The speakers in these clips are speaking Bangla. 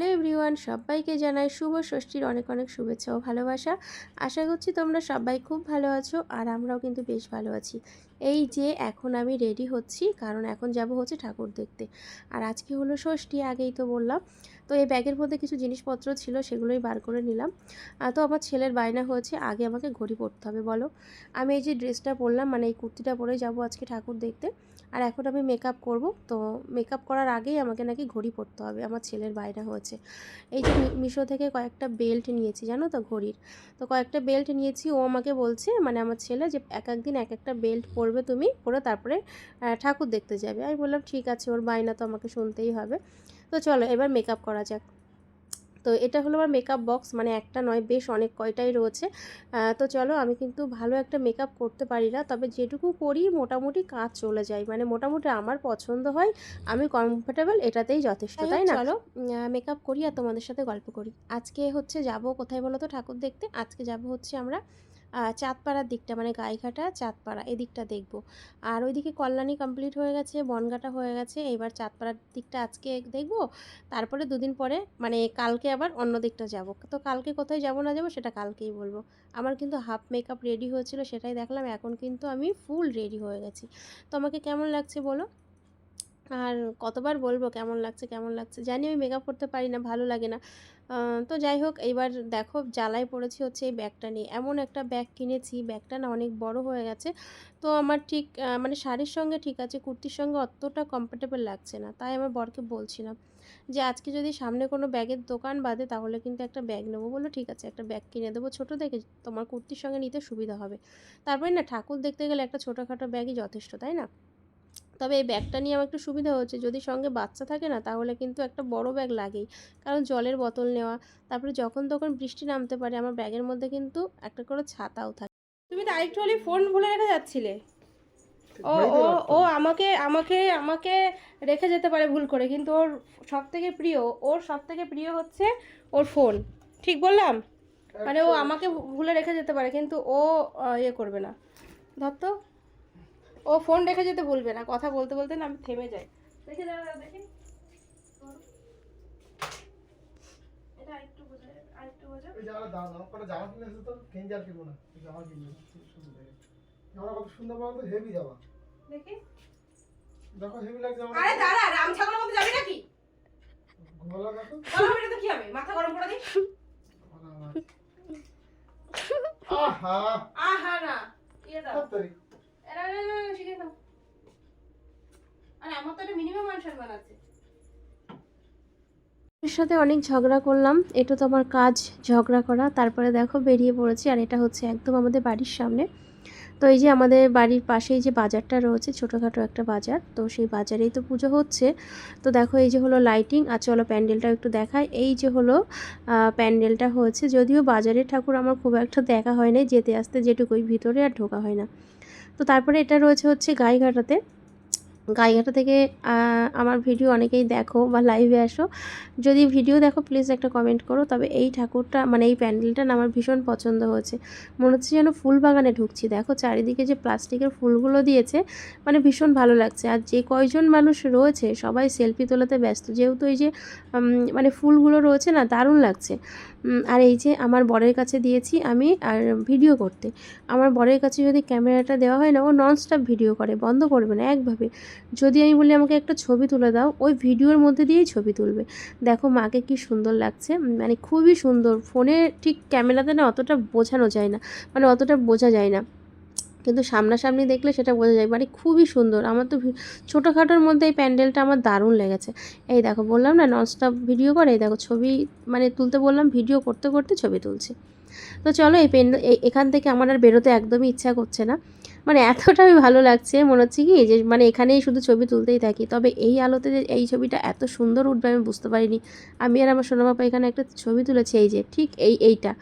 হ্যালো এভরিওয়ান, সবাইকে জানাই শুভ ষষ্ঠীর অনেক অনেক শুভেচ্ছা ও ভালোবাসা। আশা করছি তোমরা সবাই খুব ভালো আছো আর আমরাও কিন্তু বেশ ভালো আছি। এই যে এখন আমি রেডি হচ্ছি, কারণ এখন যাব হচ্ছে ঠাকুর দেখতে। আর আজকে হলো ষষ্ঠী আগেই তো বললাম। তো এই ব্যাগের মধ্যে কিছু জিনিসপত্র ছিল, সেগুলোই বার করে নিলাম। তো আমার ছেলের বায়না হয়েছে, আগে আমাকে ঘড়ি পরতে হবে, বলো। আমি এই যে ড্রেসটা পরলাম মানে এই কুর্তিটা পরে যাব আজকে ঠাকুর দেখতে। আর এখন আমি মেকআপ করব, তো মেকআপ করার আগেই আমাকে নাকি ঘড়ি পরতে হবে, আমার ছেলের বায়না হয়েছে। এই যে মিশো থেকে কয়েকটা বেল্ট নিয়েছি, জানো তো ঘড়ির? তো কয়েকটা বেল্ট নিয়েছি, ও আমাকে বলছে মানে আমার ছেলে, যে এক এক দিন এক একটা বেল্ট পরবে তুমি, পরে তারপরে ঠাকুর দেখতে যাবে। আমি বললাম, ঠিক আছে, ওর বায়না তো আমাকে শুনতেই হবে। তো চলো এবার মেকআপ করা যাক। তো এটা হলো আমার মেকআপ বক্স মানে একটা নয় বেশ অনেক কয়টাই রয়েছে। তো চলো আমি কিন্তু ভালো একটা মেকআপ করতে পারি না তবে যেটুকু করি মোটামুটি কাজ চলে যায়। মানে মোটামুটি আমার পছন্দ হয় আমি কমফোর্টেবল এটাতেই যথেষ্ট তাই না? চলো। মেকআপ করি আর তোমাদের সাথে গল্প করি। আজকে হচ্ছে যাব কোথায় বলো তো ঠাকুর দেখতে? আজকে যাব হচ্ছে আমরা চাঁদপাড়ার দিকটা মানে গাইঘাটা, চাঁদপাড়া, এদিকটা দেখব। আর ওইদিকে কল্যাণী কমপ্লিট হয়ে গেছে, বনগাটা হয়ে গেছে, এবার চাঁদপাড়ার দিকটা আজকে দেখব। তারপরে দুদিন পরে মানে কালকে আবার অন্য দিকটা যাব। তো কালকে কোথায় যাব, না যাব, সেটা কালকেই বলব। আমার কিন্তু হাফ মেকআপ রেডি হয়েছিল, সেটাই দেখলাম, এখন কিন্তু আমি ফুল রেডি হয়ে গেছি। তো আমাকে কেমন লাগছে বলো? আর কতবার বলব কেমন লাগছে কেমন লাগছে জানি আমি মেকআপ করতে পারি না, ভালো লাগে না। তো যাই হোক, এইবার দেখো জ্বালায় পড়েছি হচ্ছে এই ব্যাগটা নিয়ে। এমন একটা ব্যাগ কিনেছি, ব্যাগটা না অনেক বড় হয়ে গেছে। তো আমার ঠিক মানে শাড়ির সঙ্গে ঠিক আছে, কুর্তির সঙ্গে অতটা কমফোর্টেবল লাগছে না, তাই আমার বরকে বলছিলাম যে আজকে যদি সামনে কোনো ব্যাগের দোকান বাদে তাহলে কিন্তু একটা ব্যাগ নেব বলল ঠিক আছে, একটা ব্যাগ কিনে দেবো ছোটো দেখে তোমার কুর্তির সঙ্গে নিতে সুবিধা হবে। তারপরে না ঠাকুর দেখতে গেলে একটা ছোটোখাটো ব্যাগই যথেষ্ট, তাই না? তবে এই ব্যাগটা নিয়ে আমার একটু সুবিধা হচ্ছে। যদি সঙ্গে বাচ্চা থাকে না তাহলে কিন্তু একটা বড় ব্যাগ লাগেই। কারণ জলের বোতল নেওয়া তারপরে যখন তখন বৃষ্টি নামতে পারে আমার ব্যাগের মধ্যে কিন্তু একটা করে ছাতাও থাকে। তুমি তো আরেকটু হলে ফোন ভুলে রেখে যাচ্ছিলে। ও ও ও আমাকে আমাকে আমাকে রেখে যেতে পারে ভুল করে কিন্তু ওর সব থেকে প্রিয় ওর সব থেকে প্রিয় হচ্ছে ওর ফোন। ঠিক বললাম? মানে ও আমাকে ভুলে রেখে যেতে পারে কিন্তু ও ইয়ে করবে না। ধর তো। ও ফোন রেখে যেতে ভুলবে না কথা বলতে বলতে না আমি থেমে যাই। দেখে দাও দেখি। এটা আরেকটু বোঝা আরেকটু বোঝা ওই জামা দাও না কটা জামা কিনে এসে তো? আর কিনবো না? জামা কিনবো সুন্দর দেখে জামা কত সুন্দর বলো তো হেভি জামা। দেখি। দেখো হেভি লাগছে জামা আরে দাঁড়া রাম ছাগলের মধ্যে যাবি নাকি? গলা দেখো গরম এটা তো কি হবে? মাথা গরম করে আহা আহা! না ইয়ে দাও। সাথে অনেক ঝগড়া করলাম। এটা তো আমার কাজ, ঝগড়া করা। তারপরে দেখো, বেরিয়ে পড়েছি, আর এটা হচ্ছে একদম আমাদের বাড়ির সামনে। তো এই যে আমাদের বাড়ির পাশেই যে বাজারটা রয়েছে, ছোটোখাটো একটা বাজার, তো সেই বাজারেই তো পুজো হচ্ছে। তো দেখো, এই যে হলো লাইটিং আর চলো প্যান্ডেলটাও একটু দেখায় এই যে হলো প্যান্ডেলটা হয়েছে যদিও বাজারের ঠাকুর আমার খুব একটা দেখা হয় না যেতে আসতে যেটুকুই ভিতরে আর ঢোকা হয় না। তো তারপরে এটা রয়েছে হচ্ছে গাইঘাটাতে। গাইঘাটা থেকে আমার ভিডিও অনেকেই দেখো বা লাইভে আসো। যদি ভিডিও দেখো প্লিজ একটা কমেন্ট করো। তবে এই ঠাকুরটা মানে এই প্যান্ডেলটা আমার ভীষণ পছন্দ হয়েছে। মনে হচ্ছে যেন ফুল বাগানে ঢুকছি। দেখো চারিদিকে যে প্লাস্টিকের ফুলগুলো দিয়েছে মানে ভীষণ ভালো লাগছে। আর যে কয়জন মানুষ রয়েছে, সবাই সেলফি তোলাতে ব্যস্ত। যেহেতু এই যে মানে ফুলগুলো রয়েছে না, দারুণ লাগছে। আর এই যে আমার বরের কাছে দিয়েছি আমি, আর ভিডিও করতে। আমার বরের কাছে যদি ক্যামেরাটা দেওয়া হয় না, ও নন ননস্টপ ভিডিও করে, বন্ধ করবে না, একভাবে। যদি আমি বলি আমাকে একটা ছবি তুলে দাও, ওই ভিডিওর মধ্যে দিয়েই ছবি তুলবে। দেখো মাকে কি সুন্দর লাগছে। মানে খুবই সুন্দর। ফোনে ঠিক ক্যামেরাতে না অতটা বোঝানো যায় না। মানে অতটা বোঝা যায় না। কিন্তু সামনাসামনি দেখলে সেটা বোঝা যায়। মানে খুবই সুন্দর। আমার তো ছোটোখাটোর মধ্যে এই প্যান্ডেলটা আমার দারুণ লেগেছে। এই দেখো বললাম না ননস্টপ ভিডিও করে। এই দেখো ছবি মানে তুলতে বললাম ভিডিও করতে করতে ছবি তুলছে। তো চলো এই পেন এখান থেকে আমার আর বেরোতে একদমই ইচ্ছা করছে না। মানে এতটা আমি ভালো লাগছে, মনে হচ্ছে কি যে মানে এখানেই শুধু ছবি তুলতেই থাকি। তবে এই আলোতে যে এই ছবিটা এত সুন্দর উঠবে আমি বুঝতে পারিনি। আমি আর আমার সোনা বাবা এখানে একটা ছবি তুলেছি, এই যে ঠিক এই, এইটা।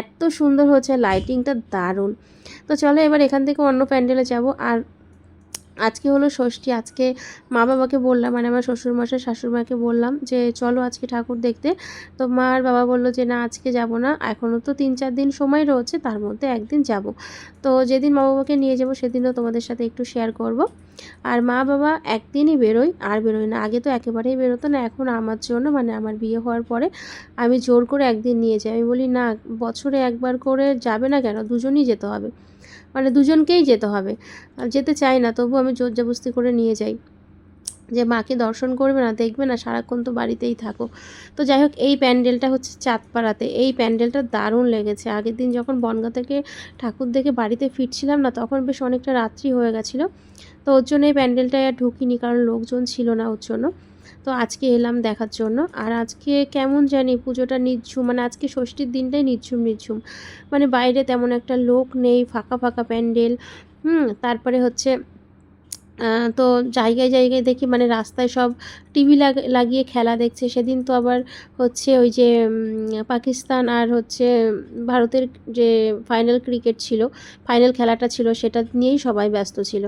এত সুন্দর হচ্ছে লাইটিংটা দারুণ। তো চলো এবার এখান থেকে অন্য প্যান্ডেলে যাব। আর আজকে হলো ষষ্ঠী, আজকে মা বাবাকে বললাম মানে আমার শ্বশুরমশাই, শাশুড়িমাকে বললাম যে, চলো আজকে ঠাকুর দেখতে। তো মা আর বাবা বলল যে, না, আজকে যাব না। এখনও তো তিন চার দিন সময় রয়েছে, তার মধ্যে একদিন যাব। তো যেদিন মা বাবাকে নিয়ে যাব, সেদিনও তোমাদের সাথে একটু শেয়ার করব। আর মা বাবা একদিনই বেরোয়, আর বেরোয় না। আগে তো একেবারেই বেরোতো না, এখন আমার জন্য মানে আমার বিয়ে হওয়ার পরে আমি জোর করে একদিন নিয়ে যাই। আমি বলি, না, বছরে একবার করে যাবে না কেন? দুজনই যেতে হবে। মানে দুজনকেই যেতে হবে। আর যেতে চাই না, তবু আমি জোর জবস্তি করে নিয়ে যাই। যে মাকে দর্শন করবে না, দেখবে না সারাক্ষণ তো বাড়িতেই থাকো। তো যাই হোক, এই প্যান্ডেলটা হচ্ছে চাঁদপাড়াতে। এই প্যান্ডেলটা দারুণ লেগেছে। আগের দিন যখন বনগা থেকে ঠাকুর দেখে বাড়িতে ফিরছিলাম না, তখন বেশ অনেকটা রাত্রি হয়ে গেছিল। তো ওর জন্য এই প্যান্ডেলটায় আর ঢুকিনি, কারণ লোকজন ছিল না ওর জন্য। তো আজকে এলাম দেখার জন্য। আর আজকে কেমন জানি পুজোটা নিচ্ছুম মানে আজকে ষষ্ঠীর দিনটাই নিচ্ছুম নিঝুম। মানে বাইরে তেমন একটা লোক নেই, ফাঁকা ফাঁকা প্যান্ডেল। হুম, তারপরে হচ্ছে তো জায়গায় জায়গায় দেখি মানে রাস্তায় সব টিভি লাগিয়ে খেলা দেখছে। সেদিন তো আবার হচ্ছে ওই যে পাকিস্তান আর হচ্ছে ভারতের যে ফাইনাল ক্রিকেট ছিল ফাইনাল খেলাটা ছিল, সেটা নিয়েই সবাই ব্যস্ত ছিল।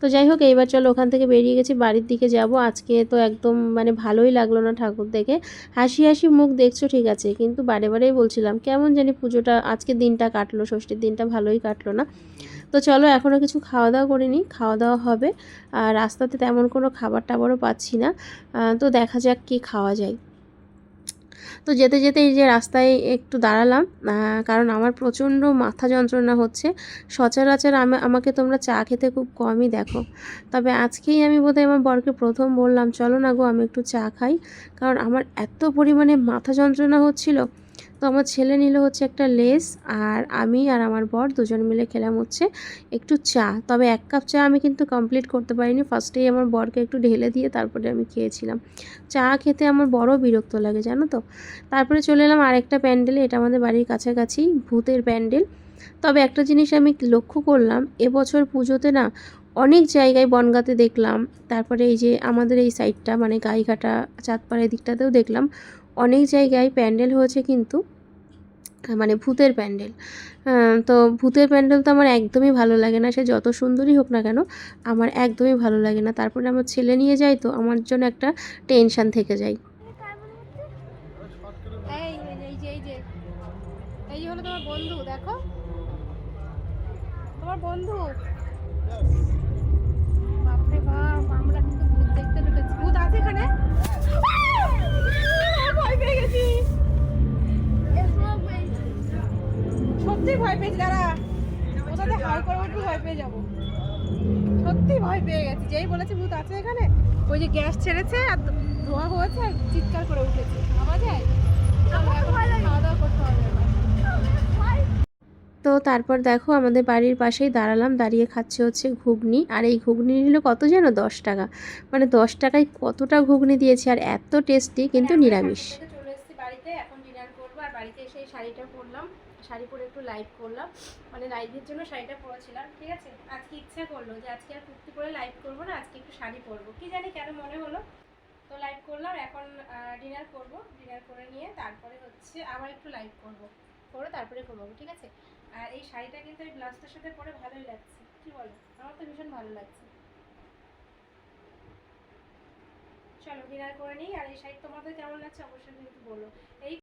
তো যাই হোক, এইবার চলো ওখান থেকে বেরিয়ে গেছি, বাড়ির দিকে যাব। আজকে তো একদম মানে ভালোই লাগল না ঠাকুর দেখে। হাসি হাসি মুখ দেখছ, ঠিক আছে। কিন্তু বারে বারেই বলছিলাম, কেমন জানি পুজোটা, আজকের দিনটা কাটলো, ষষ্ঠীর দিনটা ভালোই কাটলো না। তো চলো এখনও কিছু খাওয়া দাওয়া করিনি খাওয়া দাওয়া হবে। আর রাস্তাতে তেমন কোনো খাবার টাবারও পাচ্ছি না। তো দেখা যাক কি খাওয়া যায়। তো যেতে যেতে এই যে রাস্তায় একটু দাঁড়ালাম কারণ আমার প্রচণ্ড মাথা যন্ত্রণা হচ্ছে। সচরাচর আমা- আমাকে তোমরা চা খেতে খুব কমই দেখো। তবে আজকেই আমি বোধহয় আমার বরকে প্রথম বললাম, চলো না গো, আমি একটু চা খাই। কারণ আমার এত পরিমাণে মাথা যন্ত্রণা হচ্ছিল। তো আমার ছেলে নিল হচ্ছে একটা লেস আর আমি আর আমার বর দুজন মিলে খেলাম হচ্ছে একটু চা। তবে এক কাপ চা আমি কিন্তু কমপ্লিট করতে পারিনি। ফার্স্টেই আমার বরকে একটু ঢেলে দিয়ে তারপরে আমি খেয়েছিলাম। চা খেতে আমার বড় বিরক্ত লাগে, জানো তো? তারপরে চলে এলাম আরেকটা প্যান্ডেলে, এটা আমাদের বাড়ির কাছাকাছি, ভূতের প্যান্ডেল। তবে একটা জিনিস আমি লক্ষ্য করলাম, এবছর পুজোতে না অনেক জায়গায় বনগাতে দেখলাম। তারপরে এই যে আমাদের এই সাইডটা মানে গাইঘাটা চাঁদপাড়ার দিকটাতেও দেখলাম। অনেক জায়গায় প্যান্ডেল হয়েছে কিন্তু মানে ভূতের প্যান্ডেল। তো ভূতের প্যান্ডেল তো আমার একদমই ভালো লাগে না, সে যত সুন্দরই হোক না কেন, আমার একদমই ভালো লাগে না। তারপরে আমার ছেলে নিয়ে যায় তো, আমার জন্য একটা টেনশান থেকে যায় তোমার বন্ধু, দেখো। তোমার বন্ধু। বাপরে বাপ, আমরা ভয় দাঁড়া। ওটাতে হাই করে একটু ভয় পেয়ে যাব। সত্যি ভয় পেয়ে গেছি। যেই বলেছে ভূত আছে এখানে ওই যে গ্যাস ছেড়েছে আর ধোঁয়া হয়েছে আর চিৎকার করে উঠেছে। আওয়াজ যায়? খাওয়া দাওয়া করতে হবে তো তারপর দেখো আমাদের বাড়ির পাশেই দাঁড়ালাম দাঁড়িয়ে খাচ্ছে হচ্ছে ঘুগনি। আর এই ঘুগনি নিল কত যেন দশ টাকা। মানে দশ টাকায় কতটা ঘুগনি দিয়েছে আর এত টেস্টি কিন্তু নিরামিষ। চলে এসেছি বাড়িতে এখন ডিনার করব। আর বাড়িতে এসে এই শাড়িটা পরলাম। শাড়ি পরে একটু লাইভ করলাম। মানে লাইভের জন্য শাড়িটা পরেছিলাম, ঠিক আছে? আজকে ইচ্ছা করল যে আজকে আর কুর্তি পরে লাইভ করব না, আজকে একটু শাড়ি পরবো। কি জানি কেন মনে হলো? তো লাইভ করলাম, এখন ডিনার করব। ডিনার করে নিয়ে তারপরে হচ্ছে আবার একটু লাইভ করব। করে তারপরে ঘুমাবো, ঠিক আছে? আর এই শাড়িটা কিন্তু এই ব্লাউজটার সাথে পরে ভালোই লাগছে। কি বলো? আমার তো ভীষণ ভালো লাগছে। চলো ডিনার করে নিই। আর এই শাড়ি তোমাদের কেমন লাগছে অবশ্যই কিন্তু বলো। এই